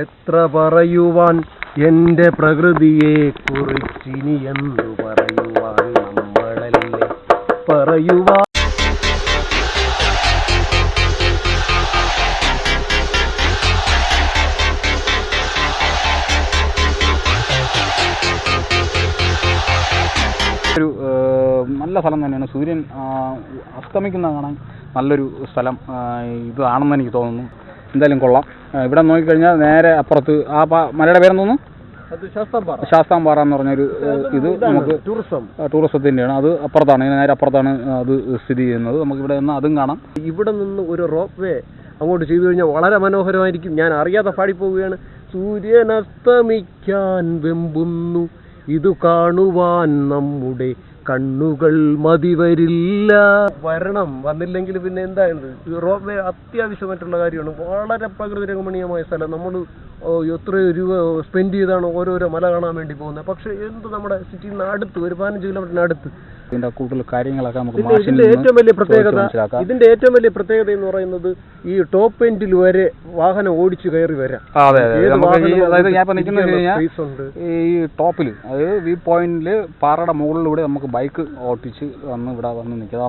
എത്ര പറയുവാൻ എന്റെ പ്രകൃതിയെ കുറിച്ചിനി എന്തു പറയുവാൻ നമ്മളല്ലേ പറയുവാൻ? ഒരു നല്ല സ്ഥലം തന്നെയാണ്. സൂര്യൻ അസ്തമിക്കുന്ന കാണാൻ നല്ലൊരു സ്ഥലം ഇതാണെന്ന് എനിക്ക് തോന്നുന്നു. എന്തായാലും കൊള്ളാം. ഇവിടെ നോക്കിക്കഴിഞ്ഞാൽ നേരെ അപ്പുറത്ത് ആ മലയുടെ പേരെന്തോന്നു? ശാസ്താംപാറ. എന്ന് പറഞ്ഞൊരു ഇത് നമുക്ക് ടൂറിസം ടൂറിസത്തിന്റെയാണ് അത് അപ്പുറത്താണ് ഇങ്ങനെ നേരെ അപ്പുറത്താണ് അത് സ്ഥിതി ചെയ്യുന്നത്. നമുക്ക് ഇവിടെ നിന്ന് അതും കാണാം. ഇവിടെ നിന്ന് ഒരു റോപ്പ് വേ അങ്ങോട്ട് ചെയ്തു കഴിഞ്ഞാൽ വളരെ മനോഹരമായിരിക്കും. ഞാൻ അറിയാതെ പാടിപ്പോവുകയാണ്. സൂര്യനസ്തമിക്കാൻ വെമ്പുന്നു. ഇത് കാണുവാൻ നമ്മുടെ കണ്ണുകൾ മതിവരില്ല. വരണം. വന്നില്ലെങ്കിൽ പിന്നെ എന്താണ് റോപ്പ് അത്യാവശ്യമായിട്ടുള്ള കാര്യമാണ്. വളരെ പ്രകൃതി രമണീയമായ സ്ഥലം. നമ്മൾ എത്രയോ രൂപ സ്പെൻഡ് ചെയ്താണ് ഓരോരോ മല കാണാൻ വേണ്ടി പോകുന്നത്. പക്ഷേ എന്ത് നമ്മുടെ സിറ്റിയിൽ അടുത്ത് ഒരു പതിനഞ്ച് കിലോമീറ്ററിന് അടുത്ത് ഇതിന്റെ കൂടുതൽ കാര്യങ്ങളൊക്കെ നമുക്ക് ഇതിന്റെ ഏറ്റവും വലിയ പ്രത്യേകത ഇതിന്റെ ഏറ്റവും വലിയ പ്രത്യേകത എന്ന് പറയുന്നത് ഈ ടോപ്പ് എൻഡിൽ വരെ വാഹനം ഓടിച്ചു കയറി വരാം. അതായത് ഞാൻ ഇപ്പം നിൽക്കുന്നത് ഈ ടോപ്പിൽ അതായത് വ്യൂ പോയിന്റിൽ പാറയുടെ മുകളിലൂടെ നമുക്ക് ബൈക്ക് ഓട്ടിച്ച് വന്ന് ഇവിടെ വന്ന് നിൽക്കാം.